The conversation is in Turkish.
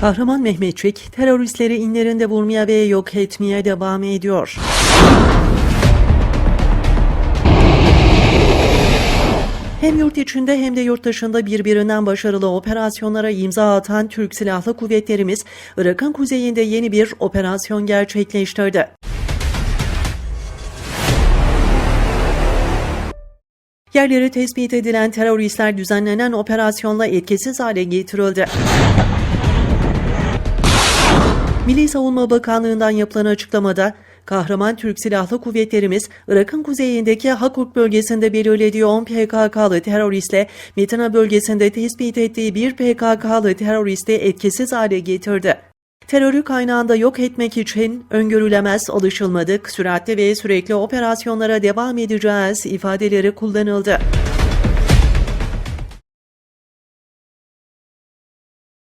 Kahraman Mehmetçik, teröristleri inlerinde vurmaya ve yok etmeye devam ediyor. Hem yurt içinde hem de yurt dışında birbirinden başarılı operasyonlara imza atan Türk Silahlı Kuvvetlerimiz, Irak'ın kuzeyinde yeni bir operasyon gerçekleştirdi. Yerleri tespit edilen teröristler düzenlenen operasyonla etkisiz hale getirildi. Milli Savunma Bakanlığı'ndan yapılan açıklamada, kahraman Türk Silahlı Kuvvetlerimiz, Irak'ın kuzeyindeki Hakuk bölgesinde belirlediği 10 PKK'lı teröristle Metina bölgesinde tespit ettiği bir PKK'lı teröristi etkisiz hale getirdi. Terörü kaynağında yok etmek için öngörülemez, alışılmadık, süratli ve sürekli operasyonlara devam edeceğiz ifadeleri kullanıldı.